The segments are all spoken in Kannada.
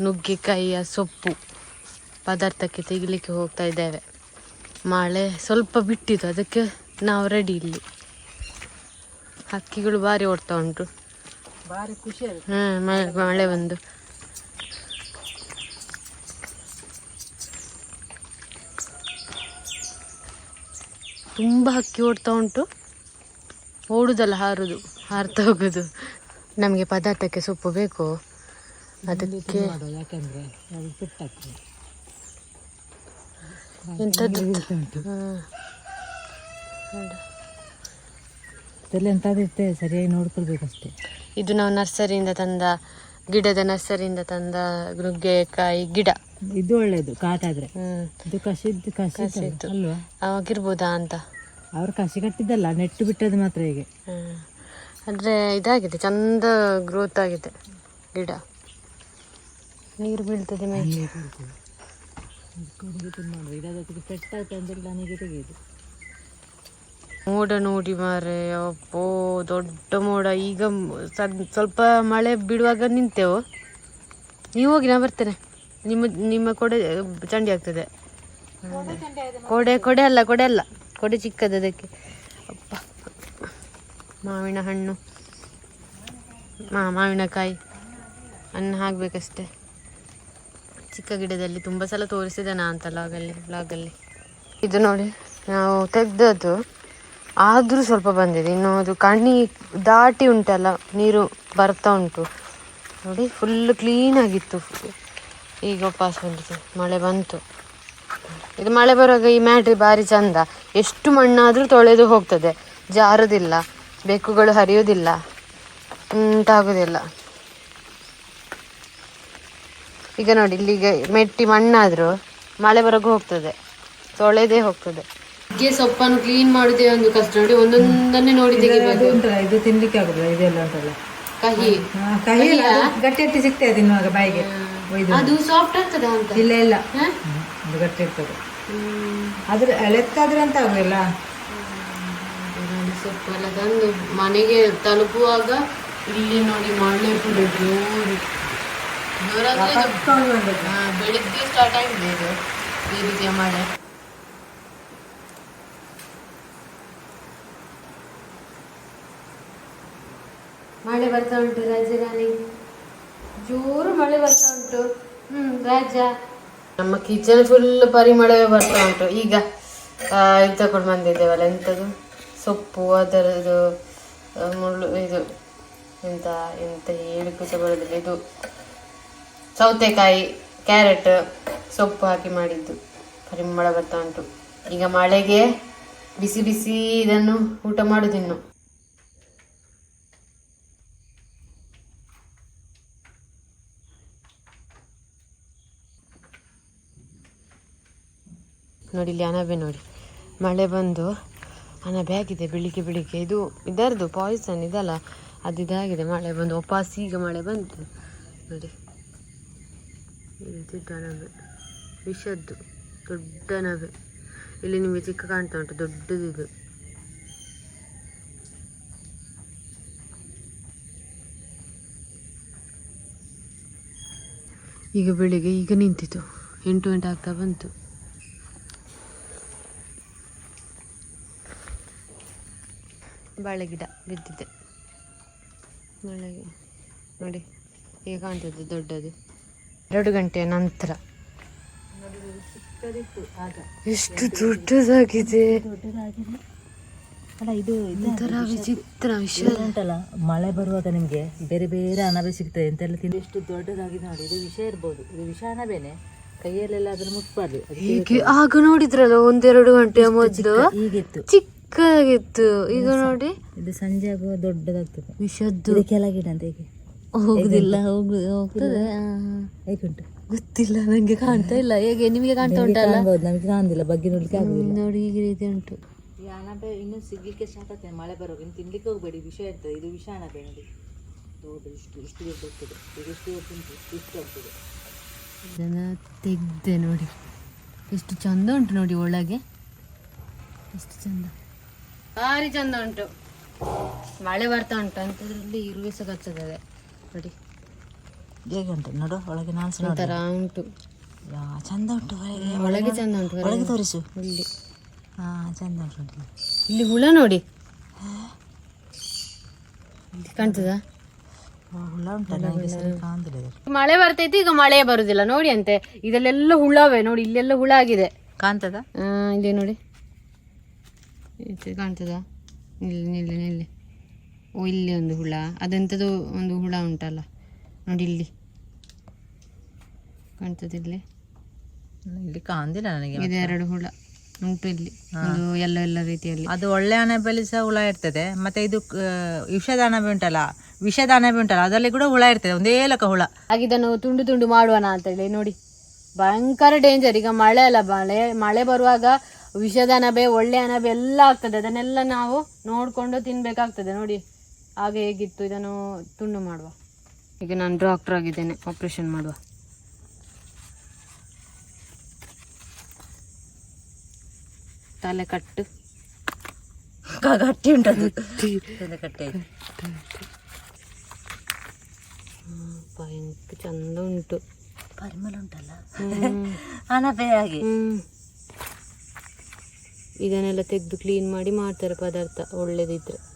ನುಗ್ಗೆಕಾಯಿಯ ಸೊಪ್ಪು ಪದಾರ್ಥಕ್ಕೆ ತೆಗಿಲಿಕ್ಕೆ ಹೋಗ್ತಾ ಇದ್ದೇವೆ. ಮಳೆ ಸ್ವಲ್ಪ ಬಿಟ್ಟಿತು ಅದಕ್ಕೆ ನಾವು ರೆಡಿ ಇಲ್ಲಿ. ಹಕ್ಕಿಗಳು ಭಾರಿ ಓಡ್ತಾ ಉಂಟು. ಭಾರಿ ಖುಷಿ ಹಾ ಮಳೆ ಬಂದು. ತುಂಬ ಹಕ್ಕಿ ಓಡ್ತಾ ಉಂಟು. ಓಡುದಲ್ಲ ಹಾರುದು ಹಾರ್ತಾ ಹೋಗುದು. ನಮಗೆ ಪದಾರ್ಥಕ್ಕೆ ಸೊಪ್ಪು ಬೇಕು? ಅದಕ್ಕೆ ಯಾಕೆಂದರೆ ಅದು ಪೆಟ್ಟಾಗ್ತದೆ. ಎಂಥದ್ದು ಸರಿಯಾಗಿ ನೋಡ್ಕೊಳ್ಬೇಕಷ್ಟೇ. ಇದು ನಾವು ನರ್ಸರಿಯಿಂದ ತಂದ ಗಿಡದ ನರ್ಸರಿಯಿಂದ ತಂದ ನುಗ್ಗೆಕಾಯಿ ಗಿಡ. ಇದು ಒಳ್ಳೇದು ಕಾಟ ಆದ್ರೆ ಹ್ಮ್. ಇದು ಕಸಿದ್ದು ಕಸಿ ಕಸಿದ್ದು. ಅಲ್ವಾ? ಅವಾಗಿರ್ಬೋದಾ ಅಂತ. ಅವ್ರು ಕಸಿ ಕಟ್ಟಿದ್ದಲ್ಲ ನೆಟ್ಟು ಬಿಟ್ಟದ್ದು ಮಾತ್ರ ಹೀಗೆ. ಅಂದ್ರೆ ಇದಾಗಿದೆ ಚಂದ ಗ್ರೋತ್ ಆಗಿದೆ ಗಿಡ. ನೀರು ಬೀಳ್ತದೆ ಮೇಲೆ ಮಾಡಿ ನೋಡಿ ಮಾರೆ ಅಪ್ಪೋ ದೊಡ್ಡ ಮೋಡ. ಈಗ ಸ್ವಲ್ಪ ಮಳೆ ಬಿಡುವಾಗ ನಿಂತೆವು? ನೀವು ಹೋಗಿ ನಾ ಬರ್ತೇನೆ. ನಿಮ್ಮ ನಿಮ್ಮ ಕೊಡೆ ಚಂಡಿ ಆಗ್ತದೆ. ಕೊಡೆ ಕೊಡೆ ಅಲ್ಲ ಕೊಡೆ ಅಲ್ಲ. ಕೊಡೆ ಚಿಕ್ಕದು ಅದಕ್ಕೆ. ಅಪ್ಪ ಮಾವಿನ ಹಣ್ಣು. ಮಾ ಮಾವಿನಕಾಯಿ ಅನ್ನ ಹಾಕ್ಬೇಕಷ್ಟೆ. ಚಿಕ್ಕ ಗಿಡದಲ್ಲಿ ತುಂಬ ಸಲ ತೋರಿಸಿದೆ ನಾ ಅಂತ ಲಾಗಲ್ಲಿ ಲಾಗಲ್ಲಿ ಇದು ನೋಡಿ, ನಾವು ತೆಗ್ದದ್ದು ಆದರೂ ಸ್ವಲ್ಪ ಬಂದಿದೆ. ಇನ್ನು ಅದು ಕಣ್ಣಿ ದಾಟಿ ಉಂಟಲ್ಲ, ನೀರು ಬರ್ತಾ ಉಂಟು. ನೋಡಿ ಫುಲ್ ಕ್ಲೀನ್ ಆಗಿತ್ತು. ಈಗ ವಾಪಸ್ ಬಂದಿದೆ. ಮಳೆ ಬಂತು. ಇದು ಮಳೆ ಬರುವಾಗ ಈ ಮ್ಯಾಟ್ರಿ ಭಾರಿ ಚಂದ. ಎಷ್ಟು ಮಣ್ಣಾದರೂ ತೊಳೆದು ಹೋಗ್ತದೆ. ಜಾರುದಿಲ್ಲ, ಬೆಕ್ಕುಗಳು ಹರಿಯೋದಿಲ್ಲ, ಉಂಟಾಗೋದಿಲ್ಲ. ಈಗ ನೋಡಿ ಇಲ್ಲಿಗೆ ಮೆಟ್ಟಿ ಮಣ್ಣಾದರೂ ಮಳೆ ಬರೋಕೆ ಹೋಗ್ತದೆ. ತೊಳೆದೇ ಹೋಗ್ತದೆ. ನುಗ್ಗೆ ಸೊಪ್ಪನ್ನು ಕ್ಲೀನ್ ಮಾಡಿದೆ ಒಂದು ಕಷ್ಟ. ನೋಡಿ ಒಂದೊಂದನ್ನೇ ನೋಡಿ ತೆಗಿಬೇಕು ಇದು ತಿನ್ಲಿಕ್ಕೆ ಆಗುದಿಲ್ಲ ಇದೆಲ್ಲ ಉಂಟಲ್ಲ. ಕಹಿ. ಕಹಿ ಗಟ್ಟಿ ಗಟ್ಟಿ ಸಿಗ್ತದೆ ತಿನ್ನುವಾಗ ಬಾಯಿಗೆ. ಒಯ್ದು ಅದು ಸಾಫ್ಟ್ ಆಗ್ತದ ಅಂತ? ಇಲ್ಲ ಇಲ್ಲ. ಅದು ಗಟ್ಟಿ ಇರ್ತದೆ. ಆದ್ರೆ ಅದ್ರ ಎಳೆತ್ತಾದ್ರೆ ಅಂತ ಆಗುದಿಲ್ಲ. ಸೊಪ್ಪೆಲ್ಲ ತಂದು ಮನೆಗೆ ತಲುಪುವಾಗ ಇಲ್ಲಿ ನೋಡಿ ಮಳೆ ಕೂಡ ಜೋರು. ಬೆಳಿಗ್ಗೆ ಸ್ಟಾರ್ಟ್ ಆಗಿದೆ ಇದು ಈ ರೀತಿಯ ಮಳೆ. ಮಳೆ ಬರ್ತಾ ಉಂಟು ರಾಜರಾಣಿ ಜೋರು ಮಳೆ ಬರ್ತಾ ಉಂಟು. ಹ್ಮ್ ರಾಜ ನಮ್ಮ ಕಿಚನ್ ಫುಲ್ ಪರಿಮಳವೇ ಬರ್ತಾ ಉಂಟು. ಈಗ ಇದು ತಗೊಂಡು ಬಂದಿದ್ದೇವಲ್ಲ ಎಂಥದ್ದು ಸೊಪ್ಪು ಅದರದ್ದು ಮುಳ್ಳು ಇದು ಎಂತ ಎಂತ ಹೇಳಿಕ್ಕೂ ಸಹ ಬರೋದಿಲ್ಲ. ಇದು ಸೌತೆಕಾಯಿ, ಕ್ಯಾರೆಟ್ ಸೊಪ್ಪು ಹಾಕಿ ಮಾಡಿದ್ದು. ಪರಿಮಳ ಬರ್ತಾ ಉಂಟು. ಈಗ ಮಳೆಗೆ ಬಿಸಿ ಬಿಸಿ ಇದನ್ನು ಊಟ ಮಾಡುದಿನ್ನು ನೋಡಿ, ಇಲ್ಲಿ ಅಣಬೆ ನೋಡಿ. ಮಳೆ ಬಂದು ಅನಬೆ ಆಗಿದೆ, ಬೆಳಿಗ್ಗೆ ಬೆಳಿಗ್ಗೆ. ಇದು ಇದರದು ಪಾಯ್ಸನ್ ಇದಲ್ಲ? ಅದು ಇದಾಗಿದೆ, ಮಳೆ ಬಂದು. ವಾಪಸ್ ಈಗ ಮಳೆ ಬಂತು. ನೋಡಿ. ಇದು ನವೆ. ವಿಷದ್ದು. ದೊಡ್ಡ ನವೆ. ಇಲ್ಲಿ ನಿಮಗೆ ಚಿಕ್ಕ ಕಾಣ್ತಾ ಉಂಟು. ದೊಡ್ಡದಿದು. ಈಗ ಬೆಳಿಗ್ಗೆ ಈಗ ನಿಂತಿತು. ಎಂಟು ಗಂಟೆ ಆಗ್ತಾ ಬಂತು. ಬಾಳೆ ಗಿಡ ಬಿದ್ದಿದೆ ನೋಡಿ, ಈಗ ಕಾಣ್ತದೆ ದೊಡ್ಡದು. ಎರಡು ಗಂಟೆಯ ನಂತರ. ಎಷ್ಟು ದೊಡ್ಡದಾಗಿದೆ. ಇದು ಒಂಥರ ವಿಚಿತ್ರ ವಿಷಯ ಉಂಟಲ್ಲ ಮಳೆ ಬರುವಾಗ ನಿಮ್ಗೆ ಬೇರೆ ಬೇರೆ ಅಣಬೆ ಸಿಗ್ತದೆ ಎಂತೆಲ್ಲ ತಿಂದು ಎಷ್ಟು ದೊಡ್ಡದಾಗಿದೆ ನೋಡಿ ಇದು ವಿಷ ಇರ್ಬೋದು ಇದು ವಿಷ ಅಣಬೆನೆ ಕೈಯಲ್ಲೆಲ್ಲ ಅದನ್ನು ಮುಟ್ಬಾರ್ದು ಹೀಗೆ ಆಗ ನೋಡಿದ್ರಲ್ಲ ಒಂದೆರಡು ಗಂಟೆಯ ಮೊದಲು ಹೀಗಿತ್ತು ಚಿಕ್ಕದಾಗಿತ್ತು. ಈಗ ನೋಡಿ. ಇದು ಸಂಜೆ ಆಗುವ ದೊಡ್ಡದಾಗ್ತದೆ. ವಿಷದ್ದು. ಇದು ಕೆಳಗಿಡ ಅಂತ ಹೇಗೆ. ಹೋಗುದಿಲ್ಲ ಹೋಗು ಹೋಗ್ತದೆ. ಹೇಗುಂಟು ಗೊತ್ತಿಲ್ಲ ನಂಗೆ ಕಾಣ್ತಾ ಇಲ್ಲ. ಹೇಗೆ ನಿಮಗೆ ಕಾಣ್ತಾ ಉಂಟಲ್ಲ? ನಮಗೆ ಕಾಣುದಿಲ್ಲ ಬಗ್ಗೆ ನೋಡ್ಲಿಕ್ಕೆ ಆಗುದಿಲ್ಲ. ನೋಡಿ ಈಗ ರೀತಿ ಉಂಟು. ಈ ಅಣಬೆ ಇನ್ನು ಸಿಗ್ಲಿಕ್ಕೆ ಸ್ಟಾರ್ಟ್ ಆಗ್ತದೆ ಮಳೆ ಬರುವಾಗ. ಇನ್ನು ತಿನ್ಲಿಕ್ಕೆ ಹೋಗಬೇಡಿ ವಿಷ ಇರ್ತದೆ. ಇದು ವಿಷ ಅಣಬೆ ನೋಡಿ. ಇಷ್ಟು ಇಷ್ಟು ಈಗ ಇಷ್ಟು ಉಂಟು? ಇಷ್ಟು ಇದನ್ನ ತೆಗ್ದೆ ನೋಡಿ. ಎಷ್ಟು ಚಂದ ಉಂಟು ನೋಡಿ ಒಳಗೆ. ಎಷ್ಟು ಚಂದ. ಭಾರಿ ಚಂದ ಉಂಟು. ಮಳೆ ಬರ್ತಾ ಉಂಟು. ಅಂಥದ್ರಲ್ಲಿ ಇರುವೆ ಸಹ ಕಚ್ಚದೆ ನೋಡಿ. ಹೇಗೆ ಉಂಟು ನೋಡು ಒಳಗೆ ನಾನು ಸಹ ಒಂಥರ ಉಂಟು. ಯಾ, ಚಂದ ಉಂಟು ಹೊರಗೆ ಒಳಗೆ ಚಂದ ಉಂಟು. ಒಳಗೆ ತೋರಿಸು. ಇಲ್ಲಿ. ಹಾಂ ಚಂದ ಉಂಟು ನೋಡಿ. ಇಲ್ಲಿ ಹುಳ ನೋಡಿ. ಕಾಣ್ತದಾ. ಮಳೆ ಬರ್ತೈತಿ ಈಗ ಮಳೆ ಬರುದಿಲ್ಲ. ನೋಡಿ ಅಂತೆ ಇದಲ್ಲೆಲ್ಲ ಹುಳವೇ ನೋಡಿ ಇಲ್ಲೆಲ್ಲ ಹುಳ ಆಗಿದೆ. ಕಾಣ್ತದ? ಇಲ್ಲಿ ನೋಡಿ. ಕಾಣ್ತದಾ? ನಿಲ್ಲಿ ನಿಲ್ಲಿ ನಿಲ್ಲಿ. ಓ ಇಲ್ಲಿ ಒಂದು ಹುಳ. ಅದೆಂಥದ್ದು ಒಂದು ಹುಳ ಉಂಟಲ್ಲ. ನೋಡಿ ಇಲ್ಲಿ. ಕಾಣ್ತದೆ ಇಲ್ಲಿ? ಇಲ್ಲಿ ಕಾಣ್ತಿಲ್ಲ ನನಗೆ ಇದೆರಡು ಹುಳ ಉಂಟು ಇಲ್ಲಿ. ಅದು ಎಲ್ಲ ಎಲ್ಲ ರೀತಿಯಲ್ಲಿ. ಅದು ಒಳ್ಳೆ ಅಣಬೆಲಿ ಸಹ ಹುಳ ಇರ್ತದೆ. ಮತ್ತೆ ಇದು ವಿಷದ ಅಣಬೆ ಉಂಟಲ್ಲ. ವಿಷದ ಅಣಬೆ ಉಂಟಲ್ಲ. ಅದರಲ್ಲಿ ಕೂಡ ಹುಳ ಇರ್ತದೆ. ಒಂದೇ ಲಕ ಹುಳ. ಹಾಗೆ ಇದನ್ನು ತುಂಡು ತುಂಡು ಮಾಡುವನ ಅಂತ ಹೇಳಿ. ನೋಡಿ. ಭಯಂಕರ ಡೇಂಜರ್ ಈಗ ಮಳೆ ಅಲ್ಲ ಮಳೆ ಮಳೆ ಬರುವಾಗ ವಿಷದ ಅಣಬೆ ಒಳ್ಳೆ ಅಣಬೆ ಎಲ್ಲ ಆಗ್ತದೆ. ಅದನ್ನೆಲ್ಲ ನಾವು ನೋಡ್ಕೊಂಡು ತಿನ್ಬೇಕಾಗ್ತದೆ. ನೋಡಿ. ಹಾಗೆ ಹೇಗಿತ್ತು? ಇದನ್ನು ತುಂಡು ಮಾಡುವ. ಈಗ ನಾನು ಡಾಕ್ಟರ್ ಆಗಿದ್ದೇನೆ. ಆಪರೇಷನ್ ಮಾಡುವ. ತಲೆ ಕಟ್ಟು. ಗಟ್ಟಿ ಉಂಟದು. ತಲೆ ಕಟ್ಟೆ. ಭಯಂಕರ ಚಂದ ಉಂಟು. ಪರಿಮಳ ಉಂಟಲ್ಲ. ಅಣಬೆ ಹಾಗೆ. ಇದನ್ನೆಲ್ಲ ತೆಗೆದು ಕ್ಲೀನ್ ಮಾಡಿ ಮಾಡ್ತಾರೆ ಪದಾರ್ಥ ಒಳ್ಳೇದಿದ್ರೆ.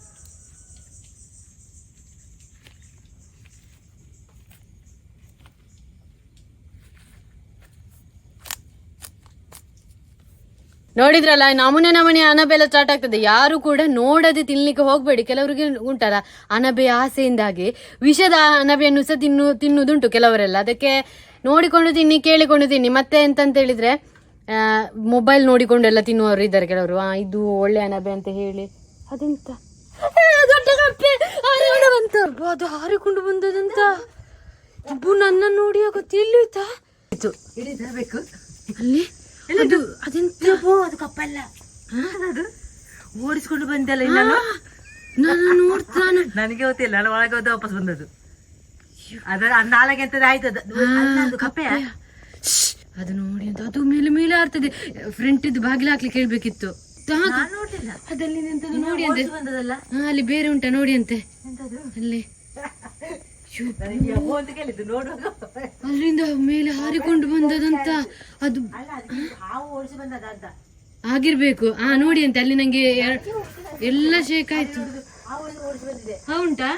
ನೋಡಿದ್ರಲ್ಲ ನಮೂನೆ ನಮೂನೆ ಅನಬೆಲ್ಲ ಸ್ಟಾರ್ಟ್ ಆಗ್ತದೆ. ಯಾರು ಕೂಡ ನೋಡದೆ ತಿನ್ಲಿಕ್ಕೆ ಹೋಗ್ಬೇಡಿ. ಕೆಲವರಿಗೆ ಉಂಟಲ್ಲ ಅನಬೆ ಆಸೆಯಿಂದಾಗಿ ವಿಷದ ಅನಬೆಯನ್ನು ಸಹ ತಿನ್ನು ತಿನ್ನುದುಂಟು ಕೆಲವರೆಲ್ಲ. ಅದಕ್ಕೆ ನೋಡಿಕೊಂಡು ತಿನ್ನಿ ಕೇಳಿಕೊಂಡು ತಿನ್ನಿ. ಮತ್ತೆ ಎಂತಂತ ಹೇಳಿದ್ರೆ ಮೊಬೈಲ್ ನೋಡಿಕೊಂಡು ಎಲ್ಲ ತಿನ್ನುವವರು ಇದ್ದಾರೆ ಕೆಲವರು. ಆ, ಇದು ಒಳ್ಳೆ ಅನಬೆ ಅಂತ ಹೇಳಿ. ಅದೆಂತ? ಅದು ಹಾರಿಕೊಂಡು ಬಂದದಂತ? ಅಬ್ಬು ನನ್ನ ನೋಡಿ ಗೊತ್ತಿಲ್ಲ ಅಲ್ಲಿ? ಅದು ಅದೆಂತ ಅದು ಕಪ್ಪಲ್ಲ. ಅದು ಓಡಿಸ್ಕೊಂಡು ಬಂದಲ್ಲ ನಾನು ನಾನು ನೋಡ್ತಾನ. ನನಗೆ ಗೊತ್ತಿಲ್ಲ ನಾನು ಒಳಗೆ ಹೋದ ವಾಪಸ್ ಬಂದದ್ದು. ಅದರ ನಾಳೆಗೆ ಎಂತದ್ದು ಆಯ್ತು ಅದು. ಅಲ್ಲ, ಅದು ಅದು ನೋಡಿ ಅಂತ ಅದು ಮೇಲೆ ಮೇಲೆ ಆರ್ತದೆ ಫ್ರಂಟ್ ಇದ್ದು ಬಾಗಿಲು ಹಾಕ್ಲಿಕ್ಕೆ ಹೇಳ್ಬೇಕಿತ್ತು. ಅದಲ್ಲಿ ನೋಡಿ ಅಲ್ಲಿ ಬೇರೆ ಉಂಟಾ ನೋಡಿ ಅಂತೆ. ಅಲ್ಲಿ ಶೋ, ನನಗೆ ಯವ್ವ ಅಂತ ಕೇಳಿದ್ದು ನೋಡುವಾಗ ಅಲ್ಲಿಂದ ಮೇಲೆ ಹಾರಿಕೊಂಡು ಬಂದದಂತ ಅದು ಬಂದದ ಆಗಿರ್ಬೇಕು. ಹಾ ನೋಡಿ ಅಂತ ಅಲ್ಲಿ ನಂಗೆ ಎಲ್ಲ ಶೇಕ್ ಆಯ್ತು. ಬಂದಿದೆ. ಉಂಟಾ.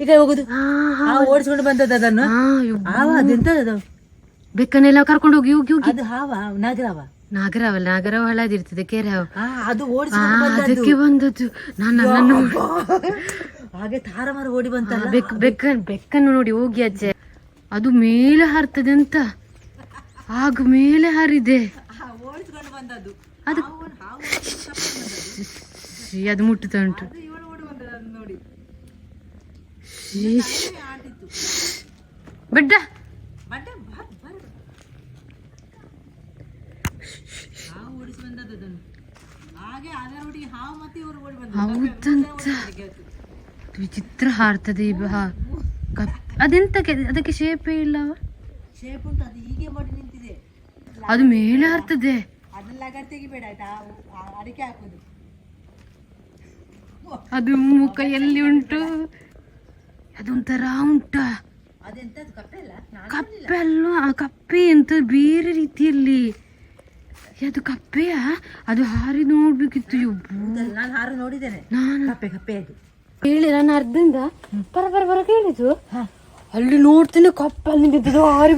ಈಗ ಹೋಗುದು ಓಡಿಸ್ಕೊಂಡು ಬಂದದ್ದು ಅದನ್ನು. ಹಾವ ಬೆಕ್ಕನ್ನೆಲ್ಲ ಕರ್ಕೊಂಡು ಹೋಗಿ ಹೋಗಿ ಹೋಗಿ. ಅದು ಹಾವ ನಾಗರಾವ. ನಾಗರವಲ್ಲ ನಾಗರವ ಹಳದಿರ್ತದೆ ಕೆರೆ ಆ ಅದು ಆ, ಅದಕ್ಕೆ ಬಂದದ್ದು. ನಾನು ಹಾಗೆ ತಾರ ಮರ ಓಡಿ ಬಂತಲ್ಲ? ಬೆಕ್ ಬೆಕ್ಕ ಬೆಕ್ಕನ್ನು ನೋಡಿ ಹೋಗಿ ಅಜ್ಜೆ. ಅದು ಮೇಲೆ ಹಾರ್ತದೆ ಅಂತ. ಆಗ ಮೇಲೆ ಹಾರಿದೆ. ಅದು ಮುಟ್ಟುತ್ತ ಅದು ಮುಟ್ಟುತ್ತಾ ಉಂಟು ಬಡ್ಡೆ ಬರ್ ಬರ್ ಹಾವು ಓಡಿಸಿ ಬಂದದ್ದು ಅದನ್ನು ಹಾಗೆ ಅದರೊಟ್ಟಿಗೆ ಹಾವು ಮತ್ತೆ ಇವರು ಓಡಿ ಹೌದಂತ ವಿಚಿತ್ರ ಹಾರ್ತದೆ ಈ ಹಾ- ಕಪ್ ಅದೆಂತಕ್ಕೆ ಅದಕ್ಕೆ ಶೇಪೇ ಇಲ್ಲ ಶೇಪ್ ಉಂಟು ಅದು ಹೀಗೆ ಮಾಡಿ ನಿಂತಿದೆ. ಅದು ಮೇಲೆ ಹಾರ್ತದೆ ಅದೆಲ್ಲ ತೆಗಿಬೇಡ ಆಯ್ತಾ? ಅಡಿಕೆ ಹಾಕೋದು. ಅದು ಮುಖ ಎಲ್ಲಿ ಉಂಟು? ಅದೊಂಥರ ಉಂಟಾ. ಕಪ್ಪೆ ಅಲ್ಲ? ಕಪ್ಪೆ ಅಲ್ವಾ? ಆ ಕಪ್ಪೆ ಅಂತ ಬೇರೆ ರೀತಿಯಲ್ಲಿ. ಅದು ಕಪ್ಪೆಯ? ಅದು ಹಾರಿ ನೋಡ್ಬೇಕಿತ್ತು. ನಾನು ಹಾರು ನೋಡಿದ್ದೇನೆ. ನಾನು ಕಪ್ಪೆ ಕಪ್ಪೆ ಅದು. ಹೇಳಿ ನಾನು ಅರ್ಧದಿಂದ? ಬರ ಬರ ಬರ ಕೇಳಿದ್ದು? ಅಲ್ಲಿ ನೋಡ್ತೇನೆ ಕಪ್ಪ ಅಲ್ಲಿ ನಿಂತಿದ್ದು ಹಾರಿ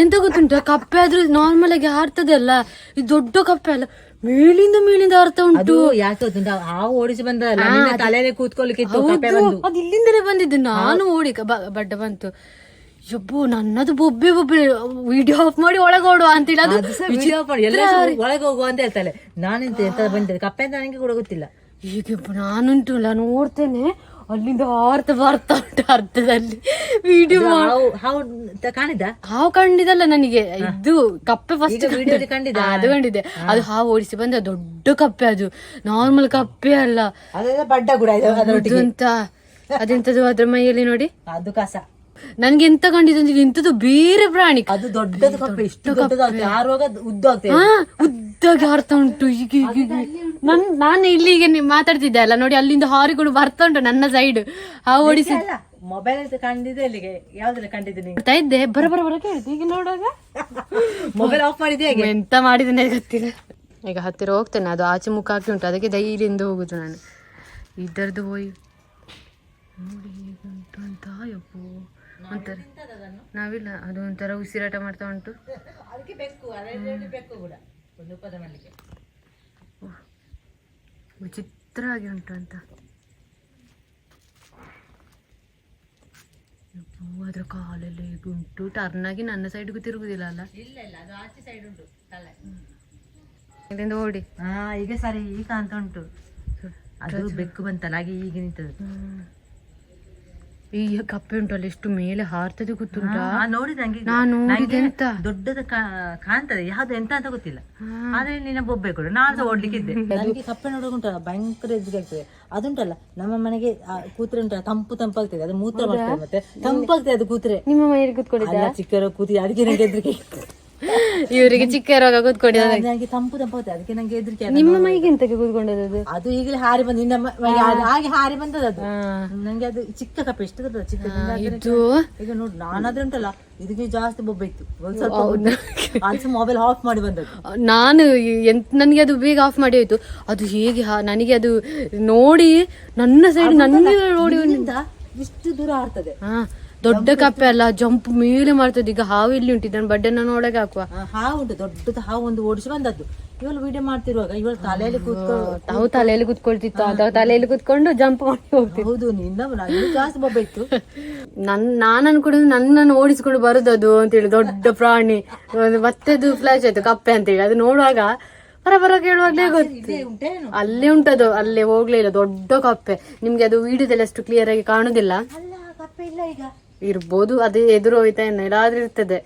ಎಂತ ಗೊತ್ತುಂಟ? ಕಪ್ಪೆ ಆದ್ರೂ ನಾರ್ಮಲ್ ಆಗಿ ಹಾರ್ತದೆ ಅಲ್ಲ. ಇದು ದೊಡ್ಡ ಕಪ್ಪೆ ಅಲ್ಲ. ಮೇಲಿಂದ ಮೇಲಿಂದ ಹಾರ್ತಾ ಉಂಟು. ಯಾಕೆ ಗೊತ್ತುಂಟ? ಆ ಓಡಿಸಿ ಬಂದಲ್ಲ ತಲೆಯಲ್ಲಿ ಕೂತ್ಕೊಳ್ಳಿಕ್ಕೆ ಅದು ಇಲ್ಲಿಂದಲೇ ಬಂದಿದ್ದು. ನಾನು ಓಡಿ ಬಡ್ಡ ಬಂತು. ಯಬ್ಬೋ ನನ್ನದು ಬೊಬ್ಬೆ ಬೊಬ್ಬೆ. ವಿಡಿಯೋ ಆಫ್ ಮಾಡಿ ಒಳಗೆ ಓಡುವ ಅಂತೇಳಿ ಅದು ಮಾಡಿ. ಎಲ್ಲ ಒಳಗೆ ಹೋಗುವ ಅಂತ ಹೇಳ್ತಾಳೆ ನಾನು ಎಂತ ಬಂದಿದ್ದೆ ಕಪ್ಪೆ ಅಂತ ನನಗೆ ಕೂಡ ಗೊತ್ತಿಲ್ಲ. ಈಗ ನಾನುಂಟು ಇಲ್ಲ ನೋಡ್ತೇನೆ. ಅಲ್ಲಿಂದ ಹಾರ್ತ ಬರ್ತಾ ಉಂಟು ಅರ್ಥದಲ್ಲಿ ವಿಡಿಯೋ ಕಾಣಿದ ಹಾವು ಕಂಡಿದಲ್ಲ ನನಗೆ. ಇದು ಕಪ್ಪೆ ಫಸ್ಟ್ ಕಂಡಿದೆ. ಅದು ಕಂಡಿದೆ. ಅದು ಹಾವು ಓಡಿಸಿ ಬಂದ ದೊಡ್ಡ ಕಪ್ಪೆ ಅದು. ನಾರ್ಮಲ್ ಕಪ್ಪೆ ಅಲ್ಲ. ಬಡ್ಡ ಅಂತ ಅದೆಂತದು ಅದ್ರ ಮೈಯಲ್ಲಿ ನೋಡಿ? ಅದು ಕಸ. ನನ್ಗೆ ಎಂತ ಕಂಡಿದ್ದು ಇಂಥದ್ದು ಬೇರೆ ಪ್ರಾಣಿ. ಅದು ದೊಡ್ಡದು ಕಪ್ಪೆ ಇಷ್ಟು ದೊಡ್ಡದು ಆಗ್ತದೆ. ಹಾರುವಾಗ ಉದ್ದ ಆಗ್ತದೆ. ಹಾ ಉದ್ದ ದೊಡ್ಡದಾಗಿ ಹಾರ್ತಾ ಉಂಟು ಈಗ ಈಗ ಈಗ. ನನ್ ನಾನು ಇಲ್ಲಿಗೆ ಮಾತಾಡ್ತಿದ್ದೆ ಅಲ್ಲ ನೋಡಿ ಅಲ್ಲಿಂದ ಹಾರಿಗಳು ಬರ್ತಾ ಉಂಟು ನನ್ನ ಸೈಡ್ ಆ ಓಡಿಸಿ. ಅಲ್ಲ ಮೊಬೈಲ್ ಕಂಡಿದೆ ಅಲ್ಲಿಗೆ ಯಾವ್ದ್ರಲ್ಲಿ ಕಂಡಿದ್ದೀನಿ ಬರ್ತಾ ಇದ್ದೆ. ಬರ ಬರ ಬರ ಕೇಳಿದ್ದು ಈಗ ನೋಡುವಾಗ ಮೊಬೈಲ್ ಆಫ್ ಮಾಡಿದೆ ಹೇಗೆ? ಎಂತ ಮಾಡಿದ್ದೇನೆ ಗೊತ್ತಿಲ್ಲ. ಈಗ ಹತ್ತಿರ ಹೋಗ್ತೇನೆ. ಅದು ಆಚೆ ಮುಖ ಹಾಕಿ ಉಂಟು. ಅದಕ್ಕೆ ಧೈರ್ಯದಿಂದ ಹೋಗುದು ನಾನು. ಇದರದ್ದು ಹೋಯ್. ನೋಡಿ ಹೇಗೆ ಉಂಟು ಅಂತ ಯಪ್ಪೋ. ಒಂಥರ ನಾವಿಲ್ಲ ಅದು ಒಂಥರ ಉಸಿರಾಟ ಮಾಡ್ತಾ ಉಂಟು. ಅದಕ್ಕೆ ಬೆಕ್ಕು ಅದರಲ್ಲಿ ಬೆಕ್ಕು ಕೂಡ ಒಂದು ಉಪದ ಮಲ್ಲಿಗೆ ವಿಚಿತ್ರ ಆಗಿ ಉಂಟು ಅಂತ. ಅದ್ರ ಗುಂಟು ಹೇಗೆ ಉಂಟು. ಟರ್ನ್ ಆಗಿ ನನ್ನ ಸೈಡ್ಗೂ ತಿರುಗುದಿಲ್ಲ ಅಲ್ಲ? ಇಲ್ಲ ಇಲ್ಲ ಅದು ಆಚೆ ಸೈಡ್ ಉಂಟು ತಲೆ. ಇಲ್ಲಿಂದ ಓಡಿ. ಹಾ ಈಗ ಸರಿ ಈಗ ಅಂತ ಉಂಟು. ಅದು ಬೆಕ್ಕು ಬಂತಲ್ಲ ಹಾಗೆ ಈಗ ನಿಂತದ್ದು. ಈ ಕಪ್ಪೆ ಉಂಟಲ್ಲ ಎಷ್ಟು ಮೇಲೆ ಹಾರ್ತದೆ ಗೊತ್ತುಂಟಾ? ನೋಡಿದ್ರೆ ನೋಡಿದೆ ನಂಗೆ ನಾನು ಎಂತ? ದೊಡ್ಡದ ಕಾಣ್ತದೆ. ಯಾವ್ದು ಎಂತ ಅಂತ ಗೊತ್ತಿಲ್ಲ. ಆದ್ರೆ ನಿನ್ನ ಬೊಬ್ಬೆ ಕೂಡ. ನಾನು ಸಹ ಓಡ್ಲಿಕ್ಕಿದ್ದೆ ನನಗೆ ಕಪ್ಪೆ ನೋಡೋಕೆ ಉಂಟಲ್ಲ ಭಯಂಕರ ಎದುರು ಆಗ್ತದೆ. ಅದುಂಟಲ್ಲ ನಮ್ಮ ಮನೆಗೆ ಆ ಕೂತ್ರೆ ಉಂಟಲ್ಲ ತಂಪು ತಂಪಾಗ್ತದೆ. ಅದು ಮೂತ್ರ ಮಾಡ್ತದೆ ಮತ್ತೆ. ತಂಪಾಗ್ತದೆ ಅದು ಕೂತ್ರೆ. ನಿಮ್ಮ ಮನೆಯಲ್ಲಿ ಕೂತ್ಕೊಂಡಿದ್ದ ಅಲ್ಲ ಚಿಕ್ಕರ ಕೂತಿ ಅದಕ್ಕೆ ನಂಗೆ ಹೆದರಿಕೆ ಇವರಿಗೆ ಚಿಕ್ಕ ಇರುವಾಗ ಕೂತ್ಕೊಂಡಿದ್ದ ನನಗೆ ತಂಪು ತಂಪಾಗ್ತದೆ ಅದಕ್ಕೆ ನಂಗೆ ಹೆದರಿಕೆ ನಿಮ್ಮ ಮೈಗೆ ಎಂತಕ್ಕೆ ಕೂತ್ಕೊಂಡದ್ದು ಅದು? ಅದು ಈಗಲೇ ಹಾರಿ ಬಂದು ನಿನ್ನ ಮ- ಮೈಗೆ ಅದು ಹಾಗೆ ಹಾರಿ ಬಂದದ ಅದು. ನಂಗೆ ಅದು ಚಿಕ್ಕ ಕಪ್ಪೆ ಎಷ್ಟು ಗೊತ್ತದ ಚಿಕ್ಕ ಇದು ಈಗ ನೋಡು ನಾನಾದ್ರೆ ಉಂಟಲ್ಲ ಇದಕ್ಕೆ ಜಾಸ್ತಿ ಬೊಬ್ಬೆ ಇತ್ತು. ಒಂದ್ ಸ್ವಲ್ಪ ಮೊಬೈಲ್ ಆಫ್ ಮಾಡಿ ಬಂದದ್ದು. ನಾನು ಎಂತ ನನಗೆ ಅದು ಬೇಗ ಆಫ್ ಮಾಡಿ ಹೋಯ್ತು. ಅದು ಹೇಗೆ ಹಾ- ನನಗೆ ಅದು ನೋಡಿ ನನ್ನ ಸೈಡ್ ನನಗೆ ನೋಡಿ ಇಷ್ಟು ದೂರ ಆಡ್ತದೆ. ಹಾ. ದೊಡ್ಡ ಕಪ್ಪೆ ಅಲ್ಲ ಜಂಪ್ ಮೇಲೆ ಮಾಡ್ತದೆ ಈಗ ಹಾವು ಇಲ್ಲಿ ಉಂಟು? ಇದನ್ನ ಬಡ್ಡೆನ ಒಳಗೆ ಹಾಕುವ. ಹಾವು ಉಂಟು. ದೊಡ್ಡದು ಹಾವು ಒಂದು ಓಡಿಸಿ ಬಂದದ್ದು. ಇವಳು ವಿಡಿಯೋ ಮಾಡ್ತಿರುವಾಗ ಇವಳು ತಲೆಯಲ್ಲಿ ಕೂತ್ಕೊಂಡು ತಾವು ತಲೆಯಲ್ಲಿ ಕೂತ್ಕೊಳ್ತಿತ್ತು. ಅದ ತಲೆಯಲ್ಲಿ ಕೂತ್ಕೊಂಡು ಜಂಪ್ ಮಾಡಿ ಹೋಗ್ತಿತ್ತು. ಹೌದು ನಿನ್ನ ಜಾಸ್ತಿ ಬೊಬ್ಬೆ ಇತ್ತು. ನನ್ ನಾನು ಅನ್ಕೊಂಡು ನನ್ನನ್ನು ಓಡಿಸ್ಕೊಂಡು ಬರುದು ಅದು ಅಂತೇಳಿ ದೊಡ್ಡ ಪ್ರಾಣಿ. ಮತ್ತೆ ಅದು ಫ್ಲಾಶ್ ಆಯ್ತು ಕಪ್ಪೆ ಅಂತೇಳಿ ಅದು ನೋಡುವಾಗ ಬರ ಬರ ಕೇಳುವಾಗ್ಲೇ ಗೊತ್ತು. ಅಲ್ಲಿ ಉಂಟದು ಅಲ್ಲೇ ಹೋಗ್ಲೇ ಇಲ್ಲ. ದೊಡ್ಡ ಕಪ್ಪೆ. ನಿಮ್ಗೆ ಅದು ವಿಡಿಯೋದಲ್ಲಿ ಅಷ್ಟು ಕ್ಲಿಯರ್ ಆಗಿ ಕಾಣುದಿಲ್ಲ. ಇಲ್ಲ ಈಗ. ಇರ್ಬೋದು ಅದು ಎದುರು ಹೋಯ್ತಾ ಏನೋ ಇರ್ತದೆ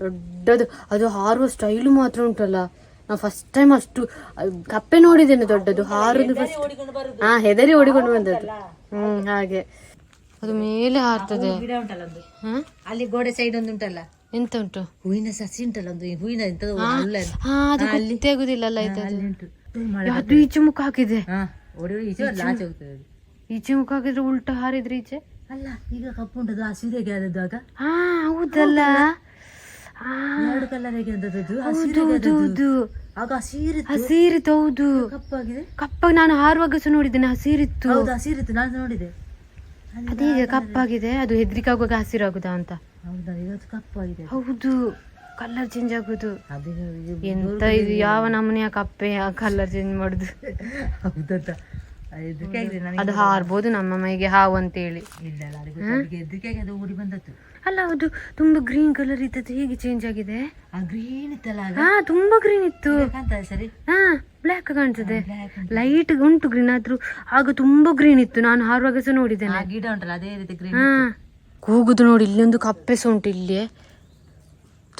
ದೊಡ್ಡದು. ಅದು ಹಾರುವ ಸ್ಟೈಲು ಮಾತ್ರ ಉಂಟಲ್ಲ. ನಾ ಫಸ್ಟ್ ಟೈಮ್ ಅಷ್ಟು ಕಪ್ಪೆ ನೋಡಿದ್ದೇನೆ ದೊಡ್ಡದು. ಹಾರುದು ಫಸ್ಟ್ ಹಾ ಹೆದರಿ ಓಡಿಕೊಂಡು ಬಂದದ್ದು. ಹ್ಮ್ ಹಾಗೆ. ಅದು ಮೇಲೆ ಹಾರ್ತದೆ. ಗಿಡ ಉಂಟಲ್ಲ ಒಂದು? ಅಲ್ಲಿ ಗೋಡೆ ಸೈಡ್ ಒಂದು ಉಂಟಲ್ಲ? ಎಂತ ಉಂಟು? ಹೂವಿನ ಸಸಿ ಉಂಟಲ್ಲ ಒಂದು? ಹೂವಿನ ಎಂತದು ಅದು ಅಲ್ಲ? ಆಯ್ತು ಅಲ್ಲಿ ಅದು. ಈಚೆ ಮುಖ ಹಾಕಿದೆ. ಈಚೆ ಮುಖ ಹಾಕಿದ್ರೆ ಉಲ್ಟಾ ಹಾರಿದ್ರೆ ಈಚೆ? ಅಲ್ಲ ಈಗ ಕಪ್ಪು ಉಂಟದು ಹಸಿರೆಗೆ ಆದದ್ದು ಆಗ? ಹಾ ಹೌದಲ್ಲ? ಎರಡು ಕಲರ್ ಹೇಗೆ ಆದದ್ದು ಹೌದು ಹೌದು. ಹೌದು. ಆಗ ಹಸಿರಿತ್ತು ಹಸಿರಿತ್ತು ಹೌದು. ಕಪ್ಪಾಗಿದೆ ಕಪ್ಪಾಗಿ ನಾನು ಹಾರುವಾಗ ಸಹ ನೋಡಿದ್ದೇನೆ ಹಸಿರಿತ್ತು ಹೌದು ಹಸಿರಿತ್ತು ನಾನು ನೋಡಿದೆ. ಅದೀಗ ಕಪ್ಪಾಗಿದೆ ಅದು ಹೆದ್ರಿಕೆ ಆಗುವಾಗ ಹಸಿರಾಗುದಾ ಅಂತ. ಹೌದಾ ಇವತ್ತು ಕಪ್ಪಾಗಿದೆ ಹೌದು ಕಲರ್ ಚೇಂಜ್ ಆಗುದು. ಅದು ಇದು ಎಂತ ಇದು ಯಾವ ನಮೂನೆಯ ಕಪ್ಪೆ ಆ ಕಲರ್ ಚೇಂಜ್ ಮಾಡುದು. ನನಗೆ ಅದು ಹಾರ್ಬೋದು ನಮ್ಮ ಮೈಗೆ ಹಾವು ಅಂತ ಹೇಳಿ ಅದು ಓಡಿ ಬಂದದ್ದು. ಅಲ್ಲ ಅದು ತುಂಬಾ ಗ್ರೀನ್ ಕಲರ್ ಇದ್ದದ್ದು ಹೇಗೆ ಚೇಂಜ್ ಆಗಿದೆ? ಗ್ರೀನ್ ಇತ್ತಲ್ಲ ಹಾ ತುಂಬಾ ಗ್ರೀನ್ ಇತ್ತು. ಸರಿ? ಹಾ ಬ್ಲ್ಯಾಕ್ ಕಾಣ್ತದೆ. ಲೈಟ್ ಉಂಟು. ಗ್ರೀನ್ ಆದ್ರೂ ಆಗ ತುಂಬಾ ಗ್ರೀನ್ ಇತ್ತು. ನಾನು ಹಾರುವಾಗ ಸಹ ನೋಡಿದ್ದೇನೆ. ಗಿಡ ಉಂಟಲ್ಲ ಅದೇ ರೀತಿ ಗ್ರೀನ್ ಹಾ. ಕೂಗುದು ನೋಡಿ ಇಲ್ಲೊಂದು ಕಪ್ಪೆ ಸಹ ಉಂಟು ಇಲ್ಲಿ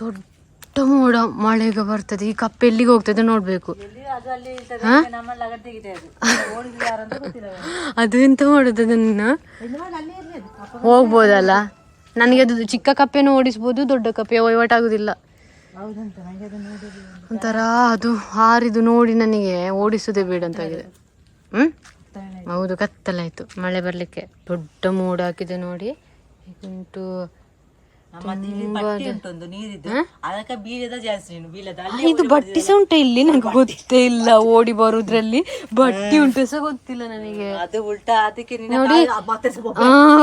ದೊಡ್ಡ ಮೋಡ ಮಳೆಗೆ ಬರ್ತದೆ. ಈ ಕಪ್ಪೆ ಎಲ್ಲಿಗೆ ಹೋಗ್ತದೆ ನೋಡ್ಬೇಕು. ಅದು ಎಂತ ಮಾಡುದು ಅದನ್ನ? ಹೋಗ್ಬೋದಲ್ಲ? ನನಗೆ ಅದು ಚಿಕ್ಕ ಕಪ್ಪೆನೂ ಓಡಿಸ್ಬೋದು ದೊಡ್ಡ ಕಪ್ಪೆ ವಹಿವಾಟಾಗುದಿಲ್ಲ. ಒಂಥರ ಅದು ಹಾರಿದು ನೋಡಿ ನನಗೆ ಓಡಿಸುದೇ ಬೇಡ ಅಂತ ಆಗಿದೆ. ಹ್ಮ್? ಹೌದು ಕತ್ತಲಾಯ್ತು ಮಳೆ ಬರ್ಲಿಕ್ಕೆ ದೊಡ್ಡ ಮೋಡ ಹಾಕಿದೆ ನೋಡಿ. ಉಂಟು ಇದು ಬಟ್ಟಿ ಸಹ ಉಂಟ ಇಲ್ಲಿ? ನನಗೆ ಗೊತ್ತೇ ಇಲ್ಲ ಓಡಿ ಬರುದ್ರಲ್ಲಿ. ಬಟ್ಟಿ ಉಂಟು ಸಹ ಗೊತ್ತಿಲ್ಲ ನನಗೆ.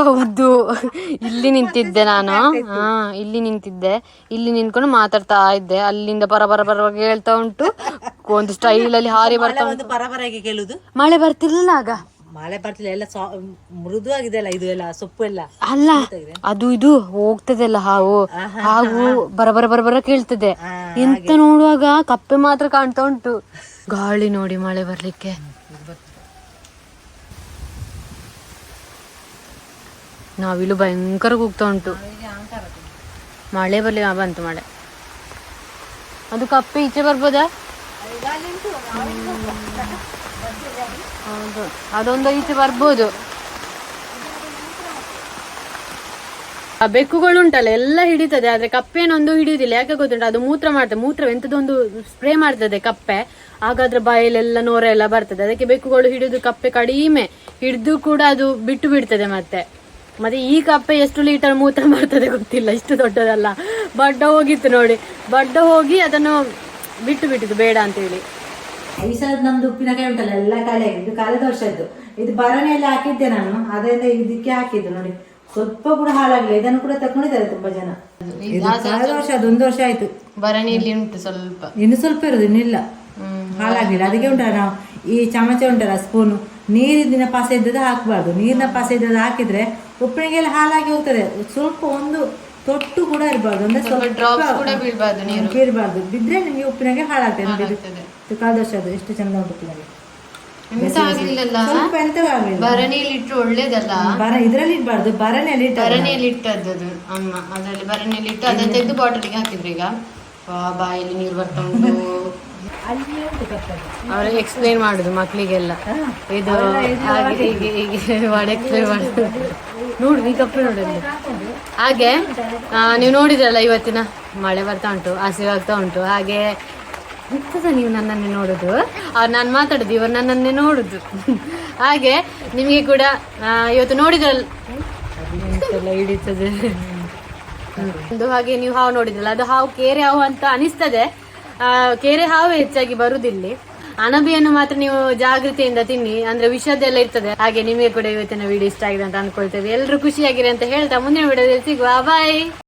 ಹೌದು. ಇಲ್ಲಿ ನಿಂತಿದ್ದೆ ನಾನು. ಹಾ ಇಲ್ಲಿ ನಿಂತಿದ್ದೆ. ಇಲ್ಲಿ ನಿಂತ್ಕೊಂಡು ಮಾತಾಡ್ತಾ ಇದ್ದೆ. ಅಲ್ಲಿಂದ ಪರ ಪರ ಬರ ಹೇಳ್ತಾ ಉಂಟು. ಒಂದು ಸ್ಟೈಲ್ ಅಲ್ಲಿ ಹಾರಿ ಬರ್ತಾ ಉಂಟು. ಮಳೆ ಬರ್ತಿರ್ಲಿಲ್ಲ ಆಗ. ಮಳೆ ಬರ್ತಿಲ್ಲ ಎಲ್ಲ ಸಾ- ಮೃದು ಆಗಿದೆ ಅಲ್ಲ ಇದು ಎಲ್ಲ ಸೊಪ್ಪು ಎಲ್ಲ? ಅಲ್ಲ ಅದು ಇದು ಹೋಗ್ತದಲ್ಲ ಹಾವು. ಹಾವು ಬರ ಬರ ಬರ ಬರ ಕೇಳ್ತದೆ. ಎಂತ ನೋಡುವಾಗ ಕಪ್ಪೆ ಮಾತ್ರ ಕಾಣ್ತಾ ಉಂಟು. ಗಾಳಿ ನೋಡಿ ಮಳೆ ಬರ್ಲಿಕ್ಕೆ. ನಾವಿಲು ಭಯಂಕರ ಕೂಗ್ತಾ ಉಂಟು. ಮಳೆ ಬರ್ಲಿ ಬಂತು ಮಳೆ. ಅದು ಕಪ್ಪೆ ಈಚೆ ಬರ್ಬೋದಾ? ಹೌದು. ಅದೊಂದು ಈಚೆ ಬರ್ಬೋದು. ಆ ಬೆಕ್ಕುಗಳು ಉಂಟಲ್ಲ ಎಲ್ಲ ಹಿಡಿತದೆ, ಆದ್ರೆ ಕಪ್ಪೆನೊಂದು ಹಿಡಿಯುದಿಲ್ಲ. ಯಾಕೆ ಗೊತ್ತುಂಟ? ಅದು ಮೂತ್ರ ಮಾಡ್ತದೆ. ಮೂತ್ರ ಎಂತದೊಂದು ಸ್ಪ್ರೇ ಮಾಡ್ತದೆ ಕಪ್ಪೆ. ಹಾಗಾದ್ರೆ ಬಾಯಲೆಲ್ಲ ಬಾಯಲ್ಲೆಲ್ಲ ನೋರ ಎಲ್ಲ ಬರ್ತದೆ. ಅದಕ್ಕೆ ಬೆಕ್ಕುಗಳು ಹಿಡಿದು ಕಪ್ಪೆ ಕಡಿಮೆ. ಹಿಡಿದು ಕೂಡ ಅದು ಬಿಟ್ಟು ಬಿಡ್ತದೆ ಮತ್ತೆ. ಮತ್ತೆ ಈ ಕಪ್ಪೆ ಎಷ್ಟು ಲೀಟರ್ ಮೂತ್ರ ಮಾಡ್ತದೆ ಗೊತ್ತಿಲ್ಲ, ಇಷ್ಟು ದೊಡ್ಡದಲ್ಲ. ಬಡ್ಡ ಹೋಗಿತ್ತು ನೋಡಿ. ಬಡ್ಡ ಹೋಗಿ ಅದನ್ನು ಬಿಟ್ಟು ಬಿಟ್ಟಿದ್ದು ಬೇಡ ಅಂತೇಳಿ. ಈ ಸಲ ನಮ್ದು ಉಪ್ಪಿನಕಾಯಿ ಉಂಟಲ್ಲ ಎಲ್ಲ ಖಾಲಿ ಆಗಿದೆ. ಇದು ಕಳೆದ ವರ್ಷದ್ದು. ಇದು ಭರಣಿಯಲ್ಲಿ ಹಾಕಿದ್ದೆ ನಾನು ಅದರಿಂದ ಇದಕ್ಕೆ ಹಾಕಿದ್ದು ನೋಡಿ. ಸ್ವಲ್ಪ ಕೂಡ ಹಾಳಾಗಿಲ್ಲ ಇದನ್ನು ಕೂಡ ತಕೊಂಡಿದ್ದಾರೆ ತುಂಬಾ ಜನ. ಕಳೆದ ವರ್ಷ ಅದು ಒಂದು ವರ್ಷ ಆಯ್ತು. ಬರಣಿಯಲ್ಲಿ ಉಂಟು ಸ್ವಲ್ಪ. ಇನ್ನು ಸ್ವಲ್ಪ ಇರೋದು ಇನ್ನಿಲ್ಲ ಹಾಳಾಗ್ಲಿಲ್ಲ. ಅದಕ್ಕೆ ಉಂಟಲ್ಲ ನಾವು ಈ ಚಮಚ ಉಂಟಲ್ಲ ಸ್ಪೂನು ನೀರಿನ ಪಾಸ ಇದ್ದದ್ದು ಹಾಕಬಾರ್ದು. ನೀರಿನ ಪಾಸ ಇದ್ದದ್ದು ಹಾಕಿದ್ರೆ ಉಪ್ಪಿನಕಾಯಿ ಹಾಳಾಗಿ ಹೋಗ್ತದೆ. ಸ್ವಲ್ಪ ಒಂದು ತೊಟ್ಟು ಕೂಡ ಇರಬಾರ್ದು. ಅಂದ್ರೆ ಸ್ವಲ್ಪ ಬೀಳ್ಬಾರ್ದು ಬಿದ್ರೆ ನಿಮಗೆ ಉಪ್ಪಿನಕಾಯಿ ಹಾಳಾಗ್ತದೆ. ನೋಡಿ ಕಳೆದ ವರ್ಷ ಅದು ಎಷ್ಟು ಚಂದ ಉಂಟು ಆಗ್ಲಿಲ್ಲಲ್ಲ? ಸ್ವಲ್ಪ ಎಂತ ಆಗಲಿಲ್ಲ. ಭರಣಿಯಲ್ಲಿ ಇಟ್ಟು ಒಳ್ಳೇದಲ್ಲ? ಬರ ಇದ್ರಲ್ಲಿ ಇಡ್ಬಾರ್ದು ಬರನೆಯಲ್ಲಿ ಇಟ್ಟ ಭರಣಿಯಲ್ಲಿ ಇಟ್ಟದ್ದು ಅದು. ಅಮ್ಮ ಅದರಲ್ಲಿ ಭರಣಿಯಲ್ಲಿ ಇಟ್ಟು ಅದನ್ನ ತೆಗೆದು ಬಾಟಲಿಗೆ ಹಾಕಿದ್ರು ಈಗ. ಬಾಯಲ್ಲಿ ನೀರು ಬರ್ತಾ ಉಂಟು ಕಪ್ಪಲ್ಲಿ. ಎಕ್ಸ್ಪ್ಲೇನ್ ಮಾಡುದು ಮಕ್ಳಿಗೆಲ್ಲ. ಇದು ಹಾಗೆ ಹೀಗೆ. ಹೀಗೆ ಮಾಡಿ ಎಕ್ಸ್ಪ್ಲೇನ್ ಮಾಡುದು ನೋಡು ಈ ಕಪ್ಪೆ ನೋಡಲ್ಲಿ. ಹಾಗೆ ಆ, ನೀವು ನೋಡಿದ್ರಲ್ಲ ಇವತ್ತಿನ? ಮಳೆ ಬರ್ತಾ ಉಂಟು ಹಸಿವಾಗ್ತಾ ಉಂಟು. ಹಾಗೆ ಎಂತದ ನೀವು ನನ್ನನ್ನೇ ನೋಡುದು. ಅವ್ರು ನಾನು ಮಾತಾಡುದು ಇವರು ನನ್ನನ್ನೇ ನೋಡುದು. ಹಾಗೆ ನಿಮಗೆ ಕೂಡ ಇವತ್ತು ನೋಡಿದ್ರಲ್ಲ ಹಿಡಿತದೆ. ಒಂದು ಹಾಗೆ ನೀವು ಹಾವು ನೋಡಿದ್ರಲ್ಲ ಅದು ಹಾವು ಕೇರೆ ಹಾವು ಅಂತ ಅನಿಸ್ತದೆ. ಆ, ಕೇರೆ ಹಾವು ಹೆಚ್ಚಾಗಿ ಬರುದಿಲ್ಲಿ. ಅಣಬೆಯನ್ನು ಮಾತ್ರ ನೀವು ಜಾಗೃತಿಯಿಂದ ತಿನ್ನಿ ಅಂದ್ರೆ ವಿಷದೆಲ್ಲ ಇರ್ತದೆ. ಹಾಗೆ ನಿಮಗೆ ಕೂಡ ಇವತ್ತಿನ ವಿಡಿಯೋ ಇಷ್ಟ ಆಗಿದೆ ಅಂತ ಅನ್ಕೊಳ್ತೇವೆ. ಎಲ್ಲರೂ ಖುಷಿಯಾಗಿರಿ ಅಂತ ಹೇಳ್ತಾ ಮುಂದಿನ ವಿಡಿಯೋದಲ್ಲಿ ಸಿಗುವ. ಬಾಯ್